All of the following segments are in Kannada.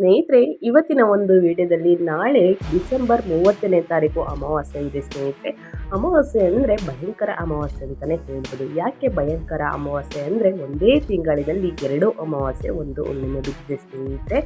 ಸ್ನೇಹಿತರೆ, ಇವತ್ತಿನ ಒಂದು ವಿಡಿಯೋದಲ್ಲಿ ನಾಳೆ ಡಿಸೆಂಬರ್ ಮೂವತ್ತನೇ ತಾರೀಕು ಅಮಾವಾಸ್ಯೆ ಇದೆ ಸ್ನೇಹಿತರೆ. ಅಮಾವಾಸ್ಯೆ ಅಂದರೆ ಭಯಂಕರ ಅಮಾವಾಸ್ಯೆ ಅಂತಲೇ ಹೇಳ್ಬೋದು. ಯಾಕೆ ಭಯಂಕರ ಅಮಾವಾಸ್ಯೆ ಅಂದರೆ ಒಂದೇ ತಿಂಗಳಿನಲ್ಲಿ ಎರಡು ಅಮಾವಾಸ್ಯೆ ಒಂದು ಹುಣ್ಣಿಮೆ ಬಿದ್ದಿದೆ ಸ್ನೇಹಿತರೆ.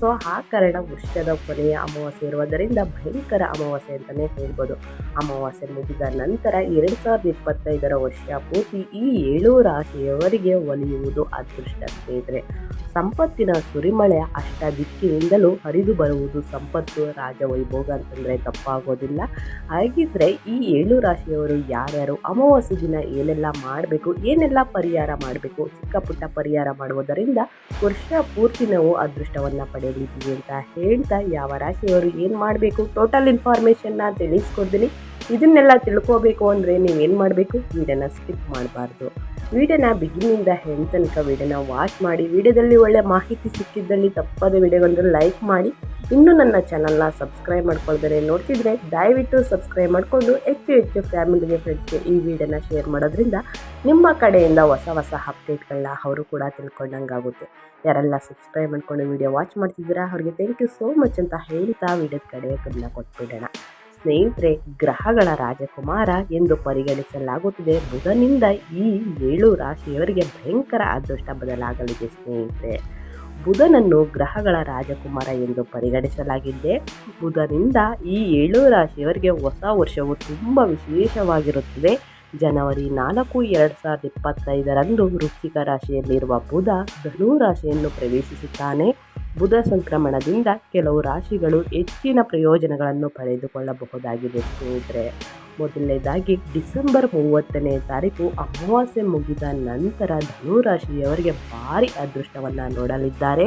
ಸೊ, ಆ ಕಾರಣ ವರ್ಷದ ಕೊನೆಯ ಅಮಾವಾಸ್ಯೆ ಇರುವುದರಿಂದ ಭಯಂಕರ ಅಮಾವಾಸ್ಯೆ ಅಂತಲೇ ಹೇಳ್ಬೋದು. ಅಮಾವಾಸ್ಯೆ ಮುಗಿದ ನಂತರ ಎರಡು ಸಾವಿರದ ಇಪ್ಪತ್ತೈದರ ವರ್ಷ ಪೂರ್ತಿ ಈ ಏಳು ರಾಶಿಯವರಿಗೆ ಒಲಿಯುವುದು ಅದೃಷ್ಟ ಸ್ನೇಹಿತರೆ. ಸಂಪತ್ತಿನ ಸುರಿಮಳೆ ಅಷ್ಟ ದಿಕ್ಕಿನಿಂದಲೂ ಹರಿದು ಬರುವುದು ಸಂಪತ್ತು ರಾಜವೈಭೋಗ ಅಂತಂದರೆ ತಪ್ಪಾಗೋದಿಲ್ಲ. ಹಾಗಿದ್ರೆ ಈ ಏಳು ರಾಶಿಯವರು ಯಾರ್ಯಾರು, ಅಮಾವಾಸ್ಯ ದಿನ ಏನೆಲ್ಲ ಮಾಡಬೇಕು, ಏನೆಲ್ಲ ಪರಿಹಾರ ಮಾಡಬೇಕು, ಚಿಕ್ಕ ಪುಟ್ಟ ಪರಿಹಾರ ಮಾಡುವುದರಿಂದ ವರ್ಷ ಪೂರ್ತಿ ನಾವು ಅದೃಷ್ಟವನ್ನು ಪಡೆಯಲಿದ್ದೀವಿ ಅಂತ ಹೇಳ್ತಾ ಯಾವ ರಾಶಿಯವರು ಏನು ಮಾಡಬೇಕು? ಟೋಟಲ್ ಇನ್ಫಾರ್ಮೇಷನ್ನ ತಿಳಿಸ್ಕೊಡ್ತೀನಿ. ಇದನ್ನೆಲ್ಲ ತಿಳ್ಕೋಬೇಕು ಅಂದರೆ ನೀವೇನು ಮಾಡಬೇಕು? ವೀಡಿಯೋನ ಸ್ಕಿಪ್ ಮಾಡಬಾರ್ದು. ವೀಡಿಯೋನ ಬಿಗಿನಿಂದ ಹೆಣ್ ತನಕ ವೀಡಿಯೋನ ವಾಚ್ ಮಾಡಿ, ವೀಡಿಯೋದಲ್ಲಿ ಒಳ್ಳೆ ಮಾಹಿತಿ ಸಿಕ್ಕಿದ್ದಲ್ಲಿ ತಪ್ಪದ ವೀಡಿಯೋಗಳನ್ನು ಲೈಕ್ ಮಾಡಿ, ಇನ್ನೂ ನನ್ನ ಚಾನಲ್ನ ಸಬ್ಸ್ಕ್ರೈಬ್ ಮಾಡ್ಕೊಳ್ತಾರೆ ನೋಡ್ತಿದ್ರೆ, ದಯವಿಟ್ಟು ಸಬ್ಸ್ಕ್ರೈಬ್ ಮಾಡಿಕೊಂಡು ಹೆಚ್ಚು ಹೆಚ್ಚು ಫ್ಯಾಮಿಲಿಗೆ ಫ್ರೆಂಡ್ಸ್ಗೆ ಈ ವಿಡಿಯೋನ ಶೇರ್ ಮಾಡೋದ್ರಿಂದ ನಿಮ್ಮ ಕಡೆಯಿಂದ ಹೊಸ ಹೊಸ ಅಪ್ಡೇಟ್ಗಳನ್ನ ಅವರು ಕೂಡ ತಿಳ್ಕೊಂಡಂಗಾಗುತ್ತೆ. ಯಾರೆಲ್ಲ ಸಬ್ಸ್ಕ್ರೈಬ್ ಮಾಡ್ಕೊಂಡು ವೀಡಿಯೋ ವಾಚ್ ಮಾಡ್ತಿದ್ದೀರಾ, ಅವ್ರಿಗೆ ಥ್ಯಾಂಕ್ ಯು ಸೋ ಮಚ್ ಅಂತ ಹೇಳ್ತಾ ವೀಡಿಯೋದ ಕಡೆ ಗಮನ ಕೊಟ್ಬಿಡೋಣ. ಸ್ನೇಹಿತರೆ, ಗ್ರಹಗಳ ರಾಜಕುಮಾರ ಎಂದು ಪರಿಗಣಿಸಲಾಗುತ್ತಿದೆ ಬುಧನಿಂದ ಈ ಏಳು ರಾಶಿಯವರಿಗೆ ಭಯಂಕರ ಅದೃಷ್ಟ ಬದಲಾಗಲಿದೆ ಸ್ನೇಹಿತರೆ. ಬುಧನನ್ನು ಗ್ರಹಗಳ ರಾಜಕುಮಾರ ಎಂದು ಪರಿಗಣಿಸಲಾಗಿದೆ. ಬುಧನಿಂದ ಈ ಏಳು ರಾಶಿಯವರಿಗೆ ಹೊಸ ವರ್ಷವು ತುಂಬ ವಿಶೇಷವಾಗಿರುತ್ತದೆ. ಜನವರಿ ನಾಲ್ಕು, ಎರಡು ಸಾವಿರದ ಇಪ್ಪತ್ತೈದರಂದು ವೃಶ್ಚಿಕ ರಾಶಿಯಲ್ಲಿರುವ ಬುಧ ಧನು ರಾಶಿಯನ್ನು ಪ್ರವೇಶಿಸುತ್ತಾನೆ. ಬುಧ ಸಂಕ್ರಮಣದಿಂದ ಕೆಲವು ರಾಶಿಗಳು ಹೆಚ್ಚಿನ ಪ್ರಯೋಜನಗಳನ್ನು ಪಡೆದುಕೊಳ್ಳಬಹುದಾಗಿದೆ ಸ್ನೇಹಿತರೆ. ಮೊದಲನೇದಾಗಿ, ಡಿಸೆಂಬರ್ ಮೂವತ್ತನೇ ತಾರೀಕು ಅಮಾವಾಸ್ಯೆ ಮುಗಿದ ನಂತರ ಧನುರಾಶಿಯವರಿಗೆ ಭಾರಿ ಅದೃಷ್ಟವನ್ನು ನೋಡಲಿದ್ದಾರೆ.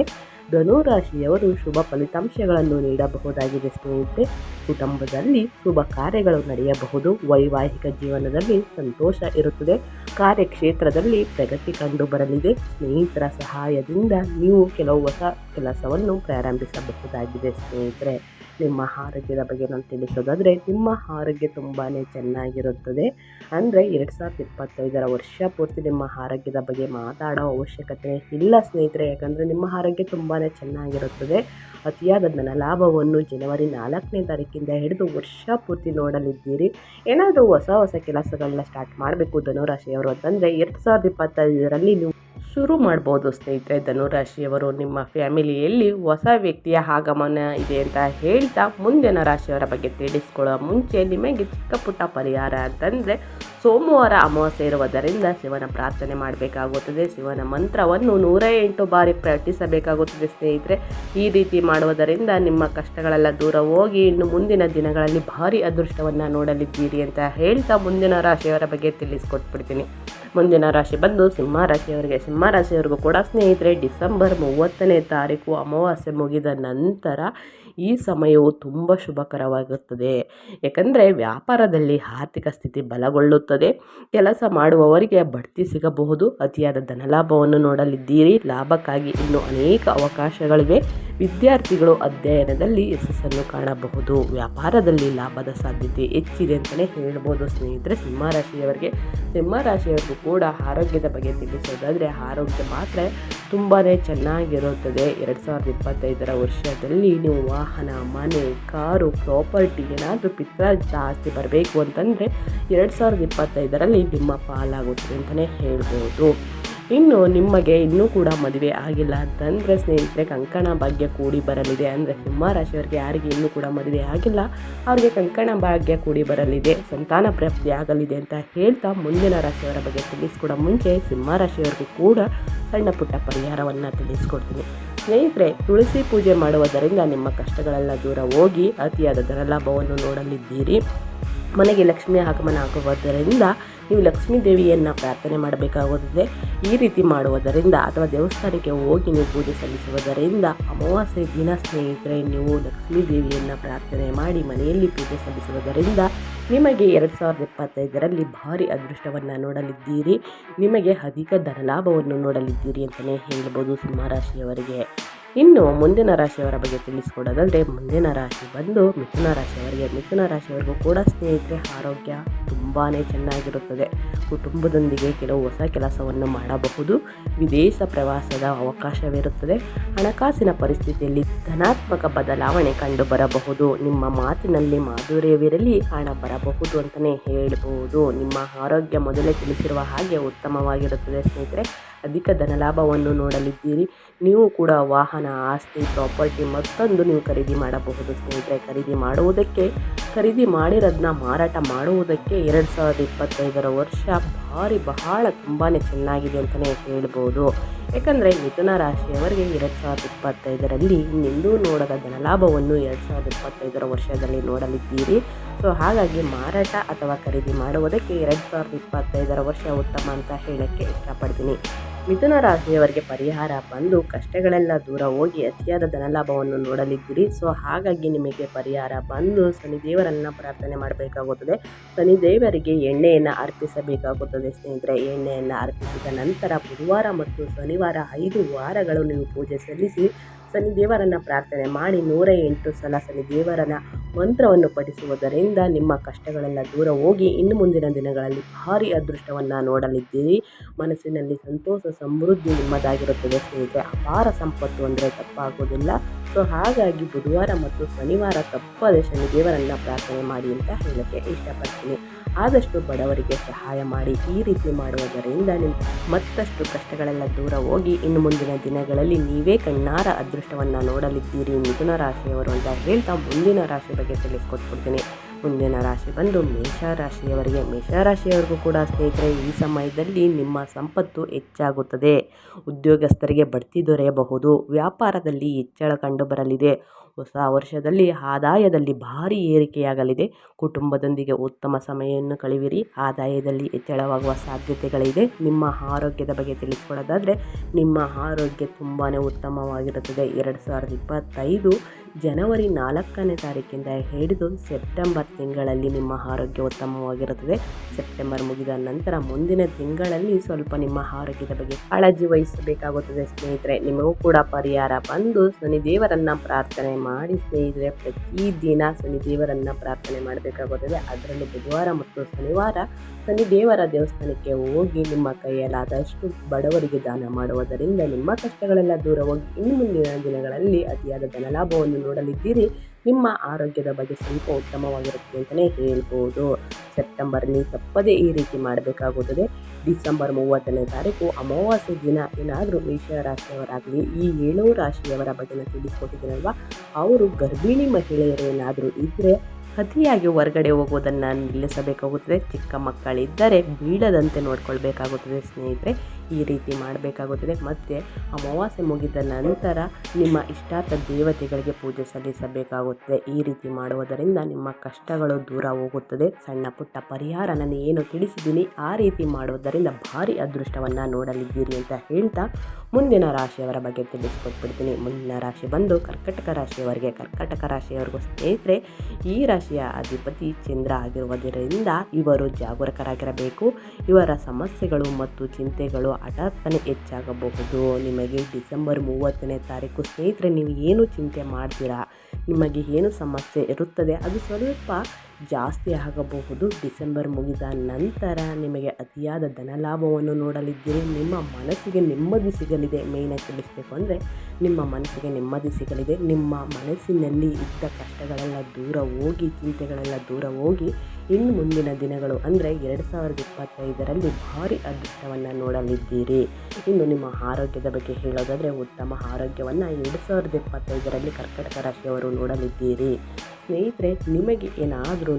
ಧನುರಾಶಿಯವರು ಶುಭ ಫಲಿತಾಂಶಗಳನ್ನು ನೀಡಬಹುದಾಗಿದೆ ಸ್ನೇಹಿತರೆ. ಕುಟುಂಬದಲ್ಲಿ ಶುಭ ಕಾರ್ಯಗಳು ನಡೆಯಬಹುದು. ವೈವಾಹಿಕ ಜೀವನದಲ್ಲಿ ಸಂತೋಷ ಇರುತ್ತದೆ. ಕಾರ್ಯಕ್ಷೇತ್ರದಲ್ಲಿ ಪ್ರಗತಿ ಕಂಡು ಬರಲಿದೆ ಸ್ನೇಹಿತರ ಸಹಾಯದಿಂದ ನೀವು ಕೆಲವು ಹೊಸ ಕೆಲಸವನ್ನು ಪ್ರಾರಂಭಿಸಬಹುದಾಗಿದೆ ಸ್ನೇಹಿತರೆ. ನಿಮ್ಮ ಆರೋಗ್ಯದ ಬಗ್ಗೆ ನಾನು ತಿಳಿಸೋದಾದರೆ, ನಿಮ್ಮ ಆರೋಗ್ಯ ತುಂಬಾ ಚೆನ್ನಾಗಿರುತ್ತದೆ. ಅಂದರೆ ಎರಡು ಸಾವಿರದ ಇಪ್ಪತ್ತೈದರ ವರ್ಷ ಪೂರ್ತಿ ನಿಮ್ಮ ಆರೋಗ್ಯದ ಬಗ್ಗೆ ಮಾತಾಡೋ ಅವಶ್ಯಕತೆ ಇಲ್ಲ ಸ್ನೇಹಿತರೆ. ಯಾಕಂದರೆ ನಿಮ್ಮ ಆರೋಗ್ಯ ತುಂಬಾ ಚೆನ್ನಾಗಿರುತ್ತದೆ. ಅತಿಯಾದ ಧನಲಾಭವನ್ನು ಜನವರಿ ನಾಲ್ಕನೇ ತಾರೀಕಿಂದ ಹಿಡಿದು ವರ್ಷ ಪೂರ್ತಿ ನೋಡಲಿದ್ದೀರಿ. ಏನಾದರೂ ಹೊಸ ಹೊಸ ಕೆಲಸಗಳನ್ನ ಸ್ಟಾರ್ಟ್ ಮಾಡಬೇಕು ಧನುರಾಶಿಯವರು ಅಂತಂದರೆ, ಎರಡು ಸಾವಿರದ ಇಪ್ಪತ್ತೈದರಲ್ಲಿ ನೀವು ಶುರು ಮಾಡ್ಬೋದು ಸ್ನೇಹಿತರೆ. ಧನುರಾಶಿಯವರು ನಿಮ್ಮ ಫ್ಯಾಮಿಲಿಯಲ್ಲಿ ಹೊಸ ವ್ಯಕ್ತಿಯ ಆಗಮನ ಇದೆ ಅಂತ ಹೇಳ್ತಾ ಮುಂದಿನ ರಾಶಿಯವರ ಬಗ್ಗೆ ತಿಳಿಸ್ಕೊಳ್ಳೋ ಮುಂಚೆ ನಿಮಗೆ ಚಿಕ್ಕ ಪುಟ್ಟ ಪರಿಹಾರ ಅಂತಂದರೆ ಸೋಮವಾರ ಅಮಾವಾಸ್ಯೆ ಇರುವುದರಿಂದ ಶಿವನ ಪ್ರಾರ್ಥನೆ ಮಾಡಬೇಕಾಗುತ್ತದೆ. ಶಿವನ ಮಂತ್ರವನ್ನು ನೂರ ಎಂಟು ಬಾರಿ ಪ್ರಕಟಿಸಬೇಕಾಗುತ್ತದೆ. ಸ್ನೇಹಿತರೆ, ಈ ರೀತಿ ಮಾಡುವುದರಿಂದ ನಿಮ್ಮ ಕಷ್ಟಗಳೆಲ್ಲ ದೂರ ಹೋಗಿ ಇನ್ನು ಮುಂದಿನ ದಿನಗಳಲ್ಲಿ ಭಾರಿ ಅದೃಷ್ಟವನ್ನು ನೋಡಲಿದ್ದೀರಿ ಅಂತ ಹೇಳ್ತಾ ಮುಂದಿನ ರಾಶಿಯವರ ಬಗ್ಗೆ ತಿಳಿಸ್ಕೊಟ್ಬಿಡ್ತೀನಿ. ಮುಂದಿನ ರಾಶಿ ಬಂದು ಸಿಂಹ ರಾಶಿಯವರಿಗೆ, ಸಿಂಹ ರಾಶಿಯವರಿಗೂ ಕೂಡ ಸ್ನೇಹಿತರೆ, ಡಿಸೆಂಬರ್ ಮೂವತ್ತನೇ ತಾರೀಕು ಅಮಾವಾಸ್ಯೆ ಮುಗಿದ ನಂತರ ಈ ಸಮಯವು ತುಂಬ ಶುಭಕರವಾಗುತ್ತದೆ ಏಕೆಂದರೆ ವ್ಯಾಪಾರದಲ್ಲಿ ಆರ್ಥಿಕ ಸ್ಥಿತಿ ಬಲಗೊಳ್ಳುತ್ತದೆ. ಕೆಲಸ ಮಾಡುವವರಿಗೆ ಬಡ್ತಿ ಸಿಗಬಹುದು. ಅತಿಯಾದ ಧನಲಾಭವನ್ನು ನೋಡಲಿದ್ದೀರಿ. ಲಾಭಕ್ಕಾಗಿ ಇನ್ನೂ ಅನೇಕ ಅವಕಾಶಗಳಿವೆ. ವಿದ್ಯಾರ್ಥಿಗಳು ಅಧ್ಯಯನದಲ್ಲಿ ಯಶಸ್ಸನ್ನು ಕಾಣಬಹುದು. ವ್ಯಾಪಾರದಲ್ಲಿ ಲಾಭದ ಸಾಧ್ಯತೆ ಹೆಚ್ಚಿದೆ ಅಂತಲೇ ಹೇಳ್ಬೋದು. ಸ್ನೇಹಿತರೆ, ಸಿಂಹರಾಶಿಯವರಿಗೆ, ಸಿಂಹರಾಶಿಯವರಿಗೂ ಕೂಡ ಆರೋಗ್ಯದ ಬಗ್ಗೆ ತಿಳಿಸೋದಾದರೆ ಆರೋಗ್ಯ ಮಾತ್ರ ತುಂಬಾ ಚೆನ್ನಾಗಿರುತ್ತದೆ. ಎರಡು ಸಾವಿರದ ಇಪ್ಪತ್ತೈದರ ವರ್ಷದಲ್ಲಿ ನೀವು ವಾಹನ, ಮನೆ, ಕಾರು, ಪ್ರಾಪರ್ಟಿ ಏನಾದರೂ ಪಿತ್ರ ಜಾಸ್ತಿ ಬರಬೇಕು ಅಂತಂದರೆ ಎರಡು ಸಾವಿರದ ಇಪ್ಪತ್ತೈದರಲ್ಲಿ ನಿಮ್ಮ ಪಾಲಾಗುತ್ತೆ ಅಂತಲೇ ಹೇಳ್ಬೋದು. ಇನ್ನು ನಿಮಗೆ ಇನ್ನೂ ಕೂಡ ಮದುವೆ ಆಗಿಲ್ಲ ಅಂತಂದರೆ ಸ್ನೇಹಿತರೆ, ಕಂಕಣ ಭಾಗ್ಯ ಕೂಡಿ ಬರಲಿದೆ ಅಂದರೆ ಸಿಂಹ ರಾಶಿಯವರಿಗೆ ಯಾರಿಗೆ ಇನ್ನೂ ಕೂಡ ಮದುವೆ ಆಗಿಲ್ಲ, ಅವರಿಗೆ ಕಂಕಣ ಭಾಗ್ಯ ಕೂಡಿ ಬರಲಿದೆ, ಸಂತಾನ ಪ್ರಾಪ್ತಿ ಆಗಲಿದೆ ಅಂತ ಹೇಳ್ತಾ ಮುಂದಿನ ರಾಶಿಯವರ ಬಗ್ಗೆ ತಿಳಿಸ್ಕೊಡೋ ಮುಂಚೆ ಸಿಂಹ ರಾಶಿಯವರಿಗೂ ಕೂಡ ಸಣ್ಣ ಪುಟ್ಟ ಪರಿಹಾರವನ್ನು ತಿಳಿಸ್ಕೊಡ್ತೀನಿ. ಸ್ನೇಹಿತರೆ, ತುಳಸಿ ಪೂಜೆ ಮಾಡುವುದರಿಂದ ನಿಮ್ಮ ಕಷ್ಟಗಳೆಲ್ಲ ದೂರ ಹೋಗಿ ಅತಿಯಾದ ಧನಲಾಭವನ್ನು ನೋಡಲಿದ್ದೀರಿ. ಮನೆಗೆ ಲಕ್ಷ್ಮಿ ಆಗಮನ ಆಗುವುದರಿಂದ ನೀವು ಲಕ್ಷ್ಮೀ ದೇವಿಯನ್ನು ಪ್ರಾರ್ಥನೆ ಮಾಡಬೇಕಾಗುತ್ತದೆ. ಈ ರೀತಿ ಮಾಡುವುದರಿಂದ ಅಥವಾ ದೇವಸ್ಥಾನಕ್ಕೆ ಹೋಗಿ ನೀವು ಪೂಜೆ ಸಲ್ಲಿಸುವುದರಿಂದ ಅಮಾವಾಸ್ಯೆ ದಿನ ಸ್ನೇಹಿತರೆ, ನೀವು ಲಕ್ಷ್ಮೀ ದೇವಿಯನ್ನು ಪ್ರಾರ್ಥನೆ ಮಾಡಿ ಮನೆಯಲ್ಲಿ ಪೂಜೆ ಸಲ್ಲಿಸುವುದರಿಂದ ನಿಮಗೆ ಎರಡು ಸಾವಿರದ ಇಪ್ಪತ್ತೈದರಲ್ಲಿ ಭಾರಿ ಅದೃಷ್ಟವನ್ನು ನೋಡಲಿದ್ದೀರಿ. ನಿಮಗೆ ಅಧಿಕ ಧನಲಾಭವನ್ನು ನೋಡಲಿದ್ದೀರಿ ಅಂತಲೇ ಹೇಳ್ಬೋದು ಸಿಂಹರಾಶಿಯವರಿಗೆ. ಇನ್ನು ಮುಂದಿನ ರಾಶಿಯವರ ಬಗ್ಗೆ ತಿಳಿಸ್ಕೊಡೋದಾದರೆ, ಮುಂದಿನ ರಾಶಿ ಬಂದು ಮಿಥುನ ರಾಶಿಯವರಿಗೆ, ಮಿಥುನ ರಾಶಿಯವರಿಗೂ ಕೂಡ ಸ್ನೇಹಿತರೆ, ಆರೋಗ್ಯ ತುಂಬಾ ಚೆನ್ನಾಗಿರುತ್ತದೆ. ಕುಟುಂಬದೊಂದಿಗೆ ಕೆಲವು ಹೊಸ ಕೆಲಸವನ್ನು ಮಾಡಬಹುದು. ವಿದೇಶ ಪ್ರವಾಸದ ಅವಕಾಶವಿರುತ್ತದೆ. ಹಣಕಾಸಿನ ಪರಿಸ್ಥಿತಿಯಲ್ಲಿ ಧನಾತ್ಮಕ ಬದಲಾವಣೆ ಕಂಡು ಬರಬಹುದು ನಿಮ್ಮ ಮಾತಿನಲ್ಲಿ ಮಾಧುರ್ಯವಿರಲಿ, ಹಣ ಬರಬಹುದು ಅಂತಲೇ ಹೇಳಬಹುದು ನಿಮ್ಮ ಆರೋಗ್ಯ ಮೊದಲೇ ತಿಳಿಸಿರುವ ಹಾಗೆ ಉತ್ತಮವಾಗಿರುತ್ತದೆ ಸ್ನೇಹಿತರೆ. ಅಧಿಕ ಧನಲಾಭವನ್ನು ನೋಡಲಿದ್ದೀರಿ. ನೀವು ಕೂಡ ವಾಹನ ಆಸ್ತಿ, ಪ್ರಾಪರ್ಟಿ ಮತ್ತೊಂದು ನೀವು ಖರೀದಿ ಮಾಡಬಹುದು. ಸ್ನೇಹಿತರೆ, ಖರೀದಿ ಮಾಡುವುದಕ್ಕೆ, ಖರೀದಿ ಮಾಡಿರೋದನ್ನ ಮಾರಾಟ ಮಾಡುವುದಕ್ಕೆ ಎರಡು ಸಾವಿರದ ಇಪ್ಪತ್ತೈದರ ವರ್ಷ ಭಾರಿ ಬಹಳ ತುಂಬಾ ಚೆನ್ನಾಗಿದೆ ಅಂತಲೇ ಹೇಳ್ಬೋದು. ಯಾಕಂದರೆ ಮಿಥುನ ರಾಶಿಯವರಿಗೆ ಎರಡು ಸಾವಿರದ ಇಪ್ಪತ್ತೈದರಲ್ಲಿ ಇನ್ನೆಂದೂ ನೋಡದ ಧನಲಾಭವನ್ನು ಎರಡು ಸಾವಿರದ ಇಪ್ಪತ್ತೈದರ ವರ್ಷದಲ್ಲಿ ನೋಡಲಿದ್ದೀರಿ. ಸೊ, ಹಾಗಾಗಿ ಮಾರಾಟ ಅಥವಾ ಖರೀದಿ ಮಾಡುವುದಕ್ಕೆ ಎರಡು ಸಾವಿರದ ಇಪ್ಪತ್ತೈದರ ವರ್ಷ ಉತ್ತಮ ಅಂತ ಹೇಳೋಕ್ಕೆ ಇಷ್ಟಪಡ್ತೀನಿ. ಮಿಥುನ ರಾಶಿಯವರಿಗೆ ಪರಿಹಾರ ಬಂದು ಕಷ್ಟಗಳೆಲ್ಲ ದೂರ ಹೋಗಿ ಅತಿಯಾದ ಧನಲಾಭವನ್ನು ನೋಡಲಿದ್ದೀರಿ. ಸೊ, ಹಾಗಾಗಿ ನಿಮಗೆ ಪರಿಹಾರ ಬಂದು ಶನಿದೇವರನ್ನು ಪ್ರಾರ್ಥನೆ ಮಾಡಬೇಕಾಗುತ್ತದೆ. ಶನಿದೇವರಿಗೆ ಎಣ್ಣೆಯನ್ನು ಅರ್ಪಿಸಬೇಕಾಗುತ್ತದೆ. ಸ್ನೇಹಿತರೆ, ಎಣ್ಣೆಯನ್ನು ಅರ್ಪಿಸಿದ ನಂತರ ಬುಧವಾರ ಮತ್ತು ಶನಿವಾರ ಐದು ವಾರಗಳು ನೀವು ಪೂಜೆ ಸಲ್ಲಿಸಿ ಶನಿದೇವರನ್ನು ಪ್ರಾರ್ಥನೆ ಮಾಡಿ ನೂರ ಎಂಟು ಸಲ ಶನಿ ದೇವರನ ಮಂತ್ರವನ್ನು ಪಠಿಸುವುದರಿಂದ ನಿಮ್ಮ ಕಷ್ಟಗಳೆಲ್ಲ ದೂರ ಹೋಗಿ ಇನ್ನು ಮುಂದಿನ ದಿನಗಳಲ್ಲಿ ಭಾರಿ ಅದೃಷ್ಟವನ್ನು ನೋಡಲಿದ್ದೀರಿ. ಮನಸ್ಸಿನಲ್ಲಿ ಸಂತೋಷ, ಸಮೃದ್ಧಿ ನಿಮ್ಮದಾಗಿರುತ್ತದೆ. ಸ್ನೇಹಿತರೆ, ಅಪಾರ ಸಂಪತ್ತು ಅಂದರೆ ತಪ್ಪಾಗೋದಿಲ್ಲ. ಸೊ ಹಾಗಾಗಿ ಬುಧವಾರ ಮತ್ತು ಶನಿವಾರ ತಪ್ಪದೇ ಶನಿ ದೇವರನ್ನು ಪ್ರಾರ್ಥನೆ ಮಾಡಿ ಅಂತ ಹೇಳೋಕ್ಕೆ ಇಷ್ಟಪಡ್ತೀನಿ. ಆದಷ್ಟು ಬಡವರಿಗೆ ಸಹಾಯ ಮಾಡಿ ಈ ರೀತಿ ಮಾಡುವುದರಿಂದ ನಿಮ್ಮ ಮತ್ತಷ್ಟು ಕಷ್ಟಗಳೆಲ್ಲ ದೂರ ಹೋಗಿ ಇನ್ನು ಮುಂದಿನ ದಿನಗಳಲ್ಲಿ ನೀವೇ ಕಣ್ಣಾರ ಅದೃಷ್ಟವನ್ನು ನೋಡಲಿದ್ದೀರಿ, ಮಿಥುನ ರಾಶಿಯವರು ಅಂತ ಹೇಳ್ತಾ ಮುಂದಿನ ರಾಶಿ ಬಗ್ಗೆ ತಿಳಿಸ್ಕೊಟ್ಬಿಡ್ತೀನಿ. ಮುಂದಿನ ರಾಶಿ ಬಂದು ಮೇಷರಾಶಿಯವರಿಗೆ ಮೇಷರಾಶಿಯವರಿಗೂ ಕೂಡ ಸ್ನೇಹಿತರೆ, ಈ ಸಮಯದಲ್ಲಿ ನಿಮ್ಮ ಸಂಪತ್ತು ಹೆಚ್ಚಾಗುತ್ತದೆ. ಉದ್ಯೋಗಸ್ಥರಿಗೆ ಬಡ್ತಿ ದೊರೆಯಬಹುದು. ವ್ಯಾಪಾರದಲ್ಲಿ ಹೆಚ್ಚಳ ಕಂಡುಬರಲಿದೆ. ಹೊಸ ವರ್ಷದಲ್ಲಿ ಆದಾಯದಲ್ಲಿ ಭಾರಿ ಏರಿಕೆಯಾಗಲಿದೆ. ಕುಟುಂಬದೊಂದಿಗೆ ಉತ್ತಮ ಸಮಯವನ್ನು ಕಳೆಯಿರಿ. ಆದಾಯದಲ್ಲಿ ಹೆಚ್ಚಳವಾಗುವ ಸಾಧ್ಯತೆಗಳಿದೆ. ನಿಮ್ಮ ಆರೋಗ್ಯದ ಬಗ್ಗೆ ತಿಳಿಸ್ಕೊಳ್ಳೋದಾದರೆ ನಿಮ್ಮ ಆರೋಗ್ಯ ತುಂಬಾ ಉತ್ತಮವಾಗಿರುತ್ತದೆ. ಎರಡು ಸಾವಿರದ ಇಪ್ಪತ್ತೈದು ಜನವರಿ ನಾಲ್ಕನೇ ತಾರೀಕಿಂದ ಹಿಡಿದು ಸೆಪ್ಟೆಂಬರ್ ತಿಂಗಳಲ್ಲಿ ನಿಮ್ಮ ಆರೋಗ್ಯ ಉತ್ತಮವಾಗಿರುತ್ತದೆ. ಸೆಪ್ಟೆಂಬರ್ ಮುಗಿದ ನಂತರ ಮುಂದಿನ ತಿಂಗಳಲ್ಲಿ ಸ್ವಲ್ಪ ನಿಮ್ಮ ಆರೋಗ್ಯದ ಬಗ್ಗೆ ಕಾಳಜಿ ವಹಿಸಬೇಕಾಗುತ್ತದೆ. ಸ್ನೇಹಿತರೆ, ನಿಮಗೂ ಕೂಡ ಪರಿಹಾರ ಬಂದು ಶನಿ ದೇವರನ್ನ ಪ್ರಾರ್ಥನೆ ಮಾಡಿ ಸ್ನೇಹಿತರೆ, ಪ್ರತಿದಿನ ಶನಿ ದೇವರನ್ನ ಪ್ರಾರ್ಥನೆ ಮಾಡಬೇಕಾಗುತ್ತದೆ. ಅದರಲ್ಲೂ ಬುಧವಾರ ಮತ್ತು ಶನಿವಾರ ಶನಿ ದೇವರ ದೇವಸ್ಥಾನಕ್ಕೆ ಹೋಗಿ ನಿಮ್ಮ ಕೈಯಲ್ಲಾದಷ್ಟು ಬಡವರಿಗೆ ದಾನ ಮಾಡುವುದರಿಂದ ನಿಮ್ಮ ಕಷ್ಟಗಳೆಲ್ಲ ದೂರ ಹೋಗಿ ಇನ್ನು ಮುಂದಿನ ದಿನಗಳಲ್ಲಿ ಅತಿಯಾದ ಧನಲಾಭವನ್ನು ನೋಡಲಿದ್ದೀರಿ. ನಿಮ್ಮ ಆರೋಗ್ಯದ ಬಗ್ಗೆ ಸ್ವಲ್ಪ ಉತ್ತಮವಾಗಿರುತ್ತೆ ಅಂತಲೇ ಹೇಳ್ಬೋದು. ಸೆಪ್ಟೆಂಬರ್ನಲ್ಲಿ ತಪ್ಪದೇ ಈ ರೀತಿ ಮಾಡಬೇಕಾಗುತ್ತದೆ. ಡಿಸೆಂಬರ್ ಮೂವತ್ತನೇ ತಾರೀಕು ಅಮಾವಾಸ್ಯೆ ದಿನ. ಏನಾದರೂ ರಾಶಿಯವರಾಗಲಿ, ಈ ಏಳು ರಾಶಿಯವರ ಬಗ್ಗೆ ತಿಳಿಸ್ಕೊಟ್ಟಿದ್ದೀನಲ್ವ? ಅವರು ಗರ್ಭಿಣಿ ಮಹಿಳೆಯರು ಏನಾದರೂ ಇದ್ದರೆ ಅತಿಯಾಗಿ ಹೊರಗಡೆ ಹೋಗೋದನ್ನು ನಿಲ್ಲಿಸಬೇಕಾಗುತ್ತದೆ. ಚಿಕ್ಕ ಮಕ್ಕಳಿದ್ದರೆ ಬೀಳದಂತೆ ನೋಡ್ಕೊಳ್ಬೇಕಾಗುತ್ತದೆ ಸ್ನೇಹಿತರೆ. ಈ ರೀತಿ ಮಾಡಬೇಕಾಗುತ್ತದೆ. ಮತ್ತು ಅಮಾವಾಸ್ಯೆ ಮುಗಿದ ನಂತರ ನಿಮ್ಮ ಇಷ್ಟಾರ್ಥ ದೇವತೆಗಳಿಗೆ ಪೂಜೆ ಸಲ್ಲಿಸಬೇಕಾಗುತ್ತದೆ. ಈ ರೀತಿ ಮಾಡುವುದರಿಂದ ನಿಮ್ಮ ಕಷ್ಟಗಳು ದೂರ ಹೋಗುತ್ತದೆ. ಸಣ್ಣ ಪುಟ್ಟ ಪರಿಹಾರ ನಾನು ಏನು ತಿಳಿಸಿದ್ದೀನಿ, ಆ ರೀತಿ ಮಾಡುವುದರಿಂದ ಭಾರಿ ಅದೃಷ್ಟವನ್ನು ನೋಡಲಿದ್ದೀರಿ ಅಂತ ಹೇಳ್ತಾ ಮುಂದಿನ ರಾಶಿಯವರ ಬಗ್ಗೆ ತಿಳಿಸ್ಕೊಟ್ಬಿಡ್ತೀನಿ. ಮುಂದಿನ ರಾಶಿ ಬಂದು ಕರ್ಕಟಕ ರಾಶಿಯವರಿಗೆ, ಕರ್ಕಟಕ ರಾಶಿಯವರಿಗೂ ಸ್ನೇಹಿತರೆ, ಈ ರಾಶಿಯ ಅಧಿಪತಿ ಚಂದ್ರ ಆಗಿರುವುದರಿಂದ ಇವರು ಜಾಗರೂಕರಾಗಿರಬೇಕು. ಇವರ ಸಮಸ್ಯೆಗಳು ಮತ್ತು ಚಿಂತೆಗಳು ಹಠಾತ್ತನೆ ಹೆಚ್ಚಾಗಬಹುದು. ನಿಮಗೆ ಡಿಸೆಂಬರ್ ಮೂವತ್ತನೇ ತಾರೀಕು ಸ್ನೇಹಿತರೆ ನೀವು ಏನು ಚಿಂತೆ ಮಾಡ್ತೀರಾ? ನಿಮಗೆ ಏನು ಸಮಸ್ಯೆ ಇರುತ್ತದೆ, ಅದು ಸ್ವಲ್ಪ ಜಾಸ್ತಿ ಆಗಬಹುದು. ಡಿಸೆಂಬರ್ ಮುಗಿದ ನಂತರ ನಿಮಗೆ ಅತಿಯಾದ ಧನಲಾಭವನ್ನು ನೋಡಲಿದ್ದೀರಿ. ನಿಮ್ಮ ಮನಸ್ಸಿಗೆ ನೆಮ್ಮದಿ ಸಿಗಲಿದೆ. ಮೇಯ್ನಾಗಿ ತಿಳಿಸಬೇಕು ಅಂದರೆ, ನಿಮ್ಮ ಮನಸ್ಸಿಗೆ ನೆಮ್ಮದಿ ಸಿಗಲಿದೆ. ನಿಮ್ಮ ಮನಸ್ಸಿನಲ್ಲಿ ಇದ್ದ ಕಷ್ಟಗಳೆಲ್ಲ ದೂರ ಹೋಗಿ, ಚಿಂತೆಗಳೆಲ್ಲ ದೂರ ಹೋಗಿ, ಇನ್ನು ಮುಂದಿನ ದಿನಗಳು ಅಂದರೆ ಎರಡು ಸಾವಿರದ ಇಪ್ಪತ್ತೈದರಲ್ಲಿ ಭಾರಿ ಅದೃಷ್ಟವನ್ನು ನೋಡಲಿದ್ದೀರಿ. ಇನ್ನು ನಿಮ್ಮ ಆರೋಗ್ಯದ ಬಗ್ಗೆ ಹೇಳೋದಾದರೆ, ಉತ್ತಮ ಆರೋಗ್ಯವನ್ನು ಎರಡು ಸಾವಿರದ ಇಪ್ಪತ್ತೈದರಲ್ಲಿ ಕರ್ಕಟಕ ರಾಶಿಯವರು ನೋಡಲಿದ್ದೀರಿ? ಸ್ನೇಹಿತರೆ, ನಿಮಗೆ ಏನಾದ್ರೂ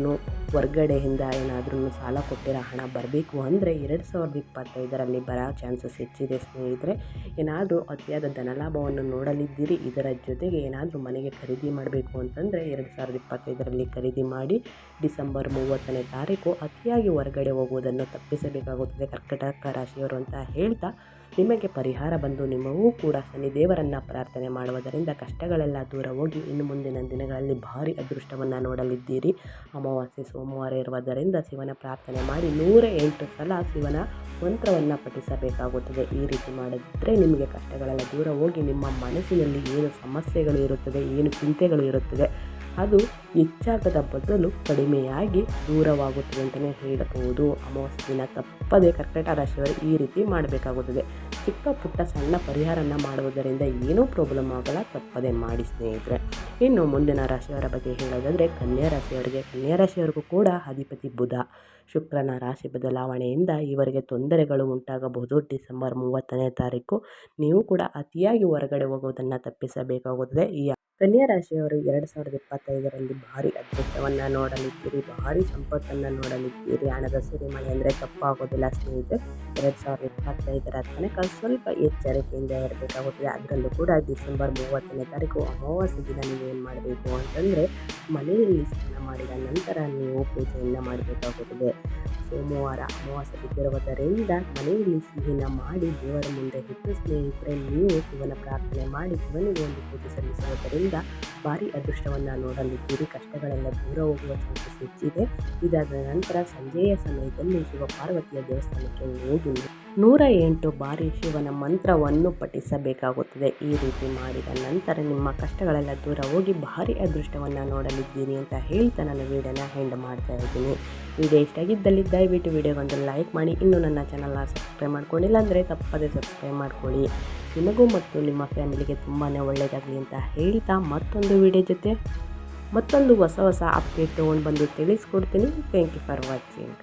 ಹೊರ್ಗಡೆಯಿಂದ ಏನಾದ್ರೂ ಸಾಲ ಕೊಟ್ಟಿರೋ ಹಣ ಬರಬೇಕು ಅಂದರೆ ಎರಡು ಸಾವಿರದ ಇಪ್ಪತ್ತೈದರಲ್ಲಿ ಬರೋ ಚಾನ್ಸಸ್ ಹೆಚ್ಚಿದೆ ಸ್ನೇಹಿತರೆ. ಏನಾದರೂ ಅತಿಯಾದ ಧನಲಾಭವನ್ನು ನೋಡಲಿದ್ದೀರಿ, ಇದರ ಜೊತೆಗೆ ಏನಾದರೂ ಮನೆಗೆ ಖರೀದಿ ಮಾಡಬೇಕು ಅಂತಂದರೆ ಎರಡು ಸಾವಿರದ ಇಪ್ಪತ್ತೈದರಲ್ಲಿ ಖರೀದಿ ಮಾಡಿ ಡಿಸೆಂಬರ್ ಮೂವತ್ತನೇ ತಾರೀಕು ಅತಿಯಾಗಿ ಹೊರಗಡೆ ಹೋಗುವುದನ್ನು ತಪ್ಪಿಸಬೇಕಾಗುತ್ತದೆ. ಕರ್ಕಟಕ ರಾಶಿಯವರು ಅಂತ ಹೇಳ್ತಾ ನಿಮಗೆ ಪರಿಹಾರ ಬಂದು ನಿಮಗೂ ಕೂಡ ಶನಿದೇವರನ್ನು ಪ್ರಾರ್ಥನೆ ಮಾಡುವುದರಿಂದ ಕಷ್ಟಗಳೆಲ್ಲ ದೂರ ಹೋಗಿ ಇನ್ನು ಮುಂದಿನ ದಿನಗಳಲ್ಲಿ ಭಾರಿ ಅದೃಷ್ಟವನ್ನು ನೋಡಲಿದ್ದೀರಿ. ಅಮಾವಾಸ್ಯೆ, ಸೋಮವಾರ ಇರುವುದರಿಂದ ಶಿವನ ಪ್ರಾರ್ಥನೆ ಮಾಡಿ ನೂರ ಎಂಟು ಸಲ ಶಿವನ ಮಂತ್ರವನ್ನು ಪಠಿಸಬೇಕಾಗುತ್ತದೆ. ಈ ರೀತಿ ಮಾಡಿದ್ರೆ ನಿಮಗೆ ಕಷ್ಟಗಳೆಲ್ಲ ದೂರ ಹೋಗಿ ನಿಮ್ಮ ಮನಸ್ಸಿನಲ್ಲಿ ಏನು ಸಮಸ್ಯೆಗಳು ಇರುತ್ತದೆ, ಏನು ಚಿಂತೆಗಳು ಇರುತ್ತದೆ ಅದು ಹೆಚ್ಚಾಗದ ಬದಲು ಕಡಿಮೆಯಾಗಿ ದೂರವಾಗುತ್ತದೆ ಅಂತಲೇ ಹೇಳಬಹುದು. ಅಮಾವಾಸ್ಯೆ ದಿನ ತಪ್ಪದೇ ಕರ್ಕಟ ರಾಶಿಯವರು ಈ ರೀತಿ ಮಾಡಬೇಕಾಗುತ್ತದೆ. ಚಿಕ್ಕ ಪುಟ್ಟ ಸಣ್ಣ ಪರಿಹಾರನ ಮಾಡುವುದರಿಂದ ಏನೂ ಪ್ರಾಬ್ಲಮ್ ಆಗಲ್ಲ, ತಪ್ಪದೆ ಮಾಡಿ ಸ್ನೇಹಿತರೆ. ಇನ್ನು ಮುಂದಿನ ರಾಶಿಯವರ ಬಗ್ಗೆ ಹೇಳೋದಾದರೆ, ಕನ್ಯಾ ರಾಶಿಯವರಿಗೆ ಕನ್ಯಾ ರಾಶಿಯವರಿಗೂ ಕೂಡ ಅಧಿಪತಿ ಬುಧ. ಶುಕ್ರನ ರಾಶಿ ಬದಲಾವಣೆಯಿಂದ ಇವರಿಗೆ ತೊಂದರೆಗಳು ಉಂಟಾಗಬಹುದು. ಡಿಸೆಂಬರ್ ಮೂವತ್ತನೇ ತಾರೀಕು. ನೀವು ಕೂಡ ಅತಿಯಾಗಿ ಹೊರಗಡೆ ಹೋಗುವುದನ್ನು ತಪ್ಪಿಸಬೇಕಾಗುತ್ತದೆ. ಈ ಕನ್ಯಾ ರಾಶಿಯವರು ಎರಡು ಸಾವಿರದ ಇಪ್ಪತ್ತೈದರಲ್ಲಿ ಭಾರಿ ಅದೃಷ್ಟವನ್ನು ನೋಡಲಿದ್ದೀರಿ. ಭಾರಿ ಸಂಪತ್ತನ್ನು ನೋಡಲಿದ್ದೀರಿ. ಹಣದ ಸುರಿಮಳೆ ಅಂದರೆ ತಪ್ಪಾಗೋದಿಲ್ಲ ಸ್ನೇಹಿತರೆ. ಎರಡು ಸಾವಿರದ ಇಪ್ಪತ್ತೈದರ ತನಕ ಸ್ವಲ್ಪ ಎಚ್ಚರಿಕೆಯಿಂದ ಇರಬೇಕಾಗುತ್ತದೆ. ಅದರಲ್ಲೂ ಕೂಡ ಡಿಸೆಂಬರ್ ಮೂವತ್ತನೇ ತಾರೀಕು ಅಮಾವಾಸ್ಯ ದಿನ ನೀವು ಏನು ಮಾಡಬೇಕು ಅಂತಂದರೆ ಮನೆಯಲ್ಲಿ ಸ್ನಾನ ಮಾಡಿದ ನಂತರ ನೀವು ಪೂಜೆಯನ್ನು ಮಾಡಬೇಕಾಗುತ್ತದೆ. ಸೋಮವಾರ, ಅಮಾವಾಸ್ಯೆ ಬಿದ್ದಿರುವುದರಿಂದ ಮನೆಯಲ್ಲಿ ಸಿಹಿನ ಮಾಡಿ ದೇವರ ಮುಂದೆ ಹಿಟ್ಟು ಸ್ನೇಹಿತರೆ, ನೀವು ಶಿವನ ಪ್ರಾರ್ಥನೆ ಮಾಡಿ ಶಿವನಿಗೆ ಒಂದು ಪೂಜೆ ಸಲ್ಲಿಸುವುದರಿಂದ ಭಾರಿ ಅದೃಷ್ಟವನ್ನು ನೋಡಲಿದ್ದೀರಿ. ಕಷ್ಟಗಳೆಲ್ಲ ದೂರ ಹೋಗುವ ಚಾನ್ಸಸ್ ಹೆಚ್ಚಿದೆ. ಇದಾದ ನಂತರ ಸಂಜೆಯ ಸಮಯದಲ್ಲಿ ಶಿವ ಪಾರ್ವತಿಯ ದೇವಸ್ಥಾನಕ್ಕೆ ಹೋಗಿ ನೂರ ಎಂಟು ಬಾರಿ ಶಿವನ ಮಂತ್ರವನ್ನು ಪಠಿಸಬೇಕಾಗುತ್ತದೆ. ಈ ರೀತಿ ಮಾಡಿದ ನಂತರ ನಿಮ್ಮ ಕಷ್ಟಗಳೆಲ್ಲ ದೂರ ಹೋಗಿ ಭಾರಿ ಅದೃಷ್ಟವನ್ನು ನೋಡಲಿದ್ದೀರಿ ಅಂತ ಹೇಳ್ತಾ ನನ್ನ ವಿಡಿಯೋನ ಹೆಂಡ್ ಮಾಡ್ತಾ ಇದ್ದೀನಿ. ವಿಡಿಯೋ ಇಷ್ಟ ಆಗಿದ್ದಲ್ಲಿ ದಯವಿಟ್ಟು ವಿಡಿಯೋಗೊಂದು ಲೈಕ್ ಮಾಡಿ. ಇನ್ನೂ ನನ್ನ ಚಾನಲ್ನ ಸಬ್ಸ್ಕ್ರೈಬ್ ಮಾಡ್ಕೊಂಡಿಲ್ಲ ಅಂದರೆ ತಪ್ಪದೇ ಸಬ್ಸ್ಕ್ರೈಬ್ ಮಾಡ್ಕೊಳ್ಳಿ. ನಿಮಗೂ ಮತ್ತು ನಿಮ್ಮ ಫ್ಯಾಮಿಲಿಗೆ ತುಂಬಾ ಒಳ್ಳೆಯದಾಗಲಿ ಅಂತ ಹೇಳ್ತಾ ಮತ್ತೊಂದು ವಿಡಿಯೋ ಜೊತೆ ಮತ್ತೊಂದು ಹೊಸ ಹೊಸ ಅಪ್ಡೇಟ್ ತೊಗೊಂಡು ಬಂದು ತಿಳಿಸ್ಕೊಡ್ತೀನಿ. Thank you for watching